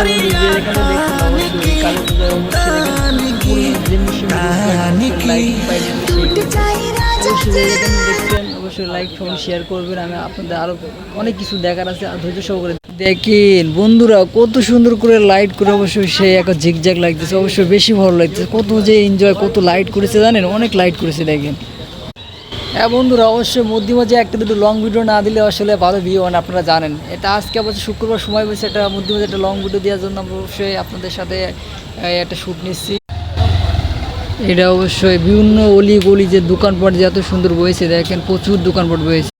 এখানে অবশ্যই কালী এখানে দেখছেন অবশ্যই লাইক ফোন শেয়ার করবেন। আমি আপনাদের আরও অনেক কিছু দেখার আছে আর ধৈর্য সহকারে দেখেন বন্ধুরা কত সুন্দর করে লাইট করে অবশ্যই সে একটা ঝিকঝাক লাগতেছে। অবশ্যই বেশি ভালো লাগতেছে। কত যে এনজয় কত লাইট করেছে জানেন? অনেক লাইট করেছে দেখেন। হ্যাঁ বন্ধুরা, অবশ্যই মধ্যে মাঝে একটা দুটো লং ভিডিও না দিলে আসলে ভালো ভিউ হয় আপনারা জানেন। এটা আজকে অবশ্যই শুক্রবার সময় বসে একটা মধ্যে মাঝে একটা লং ভিডিও দেওয়ার জন্য অবশ্যই আপনাদের সাথে একটা শ্যুট নিচ্ছি। এটা অবশ্যই বিভিন্ন অলি গলি যে দোকানপাট যে এত সুন্দর বয়েছে দেখেন প্রচুর দোকানপাট বয়েছে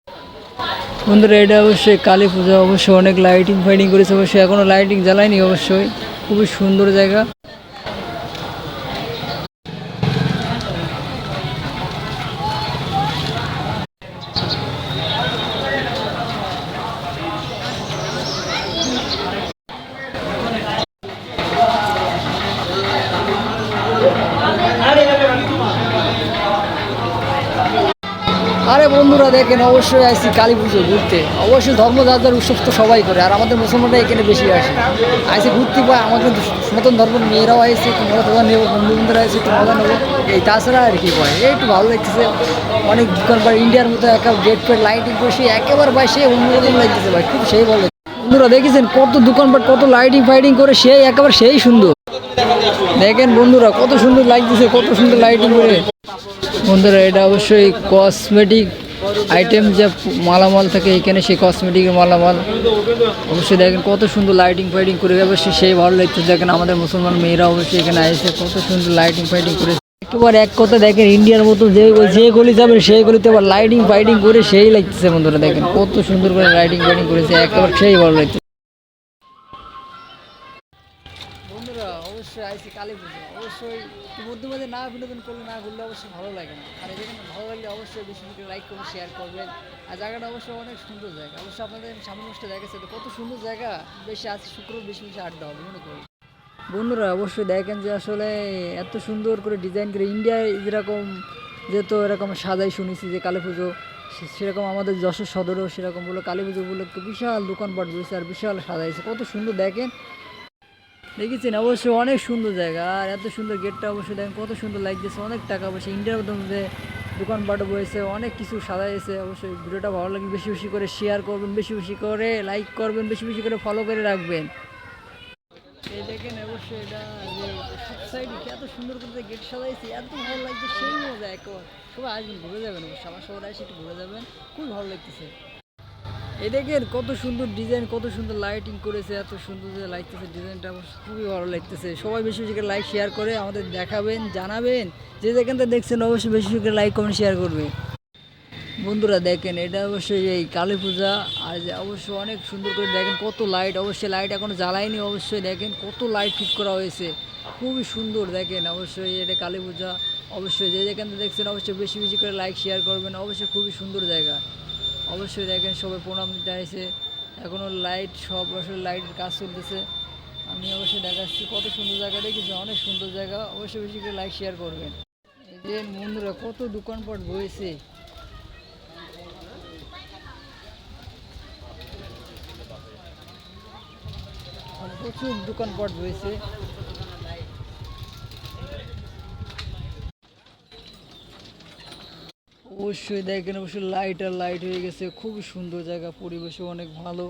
বন্ধুরা, এটা অবশ্যই কালী পূজা, অবশ্যই অনেক লাইটিং ফাইটিং করেছে, অবশ্যই এখনও লাইটিং জ্বালায়নি অবশ্যই। খুবই সুন্দর জায়গা। আরে বন্ধুরা দেখেন, অবশ্যই আসছি কালী পুজো ঘুরতে। অবশ্যই ধর্ম উৎসব তো সবাই করে, আর আমাদের মুসলমানরা এখানে বেশি আসে। আসে ঘুরতে পায়, আমাদের সনাতন ধর্মের মেয়েরাও আসছে মজা টজা নেব বন্ধু বন্ধুরা আসছে মজা নেব। এই তাছাড়া আর কি কয় এই একটু ভালো লাগতেছে। অনেক দোকান পার ইন্ডিয়ার মতো একা গেট ফেট লাইটিং করে সে একেবারে ভাই, সে অন্যরকম লাগতেছে ভাই, খুব সেই ভালো। বন্ধুরা দেখেছেন কত দোকানপাট কত লাইটিং ফাইটিং করে, সেই একেবারে সেই সুন্দর। দেখেন বন্ধুরা, কত সুন্দর লাগতেছে কত সুন্দর লাইটিং করে। বন্ধুরা, এটা অবশ্যই কসমেটিক আইটেম যে মালামাল থাকে, এখানে সেই কসমেটিকের মালামাল। অবশ্যই দেখেন কত সুন্দর লাইটিং ফাইটিং করে, অবশ্যই সেই ভালো লাগছে দেখেন আমাদের মুসলমান মেয়েরা অবশ্যই এখানে আসছে কত সুন্দর লাইটিং ফাইটিং করে। একেবারে এক কথা দেখেন ইন্ডিয়ার মতো যে যে গলি যাবেন সেই গলিতে আবার লাইটিং ফাইটিং করে সেই লাগতেছে বন্ধুরা, দেখেন কত সুন্দর করে লাইটিং ফাইটিং করেছে, একেবারে সেই ভালো লাগছে বন্ধুরা, অবশ্যই আইসি কালী পুজো। অবশ্যই মধ্যে মধ্যে না বিনোদন করলে না ঘুরলে অবশ্যই ভালো লাগে না। আর এখানে ভালো লাগলে অবশ্যই বেশি বেশি লাইক করবেন শেয়ার করবেন। আর জায়গাটা অবশ্যই অনেক সুন্দর জায়গা। অবশ্যই আপনাদের সামনে বসতে দেখেছে তো কত সুন্দর জায়গা। বেশি আজ শুক্রবার বেশি বেশি আড্ডা হবে, মনে করি। বন্ধুরা, অবশ্যই দেখেন যে আসলে এত সুন্দর করে ডিজাইন করে ইন্ডিয়ায় যেরকম যেহেতু এরকম সাজাই শুনেছি যে কালী পুজো সেরকম আমাদের যশোর সদরেও সেরকম বলে কালী পুজো উপলক্ষে বিশাল দোকানপাট বসেছে আর বিশাল সাজাইছে। কত সুন্দর দেখেন। দেখেছেন? অবশ্যই অনেক সুন্দর জায়গা। আর এত সুন্দর গেটটা অবশ্যই দেখেন, কত সুন্দর লাগতেছে। অনেক টাকা পয়সা ইন্ডিয়ার মধ্যে দোকানপাটও বসেছে অনেক কিছু সাজাইছে। অবশ্যই ভিডিওটা ভালো লাগলে বেশি বেশি করে শেয়ার করবেন, বেশি বেশি করে লাইক করবেন, বেশি বেশি করে ফলো করে রাখবেন। এই দেখেন অবশ্যই এটা এত সুন্দর করে গেট সাজাইছে, এত ভালো লাগছে, সেই মজা সবাই আসবেন, ঘুরে যাবেন অবশ্যই। আমার সবাই এসে একটু ঘুরে যাবেন। খুব ভালো লাগতেছে। এই দেখেন কত সুন্দর ডিজাইন কত সুন্দর লাইটিং করেছে, এত সুন্দর যে লাগতেছে ডিজাইনটা আমার খুবই ভালো লাগতেছে। সবাই বেশি বেশি করে লাইক শেয়ার করে আমাদের দেখাবেন, জানাবেন। যে যেখান থেকে দেখছেন, অবশ্যই বেশি বেশি করে লাইক কমেন্ট শেয়ার করবে বন্ধুরা, দেখেন, এটা অবশ্যই এই কালী পূজা। আর যে অবশ্যই অনেক সুন্দর করে দেখেন, কত লাইট অবশ্যই লাইট এখনও জ্বালায়নি, অবশ্যই দেখেন, কত লাইট ফিট করা হয়েছে। খুবই সুন্দর, দেখেন, অবশ্যই এটা কালী পূজা। অবশ্যই যে যেখান দেখছেন, অবশ্যই বেশি বেশি করে লাইক শেয়ার করবেন, অবশ্যই খুবই সুন্দর জায়গা। অবশ্যই দেখেন সবাই প্রণাম দিতে আসে এখনও লাইট সব আসলে লাইটের কাজ চলতেছে। আমি অবশ্যই দেখাচ্ছি কত সুন্দর জায়গা, দেখেছি অনেক সুন্দর জায়গা। অবশ্যই বেশি করে লাইক শেয়ার করবেন। যে বন্ধুরা, কত দোকানপাট বয়েছে প্রচুর দোকানপাট রয়েছে অবশ্যই দেখেন অবশ্যই লাইট আর লাইট হয়ে গেছে। খুবই সুন্দর জায়গা পরিবেশও অনেক ভালো।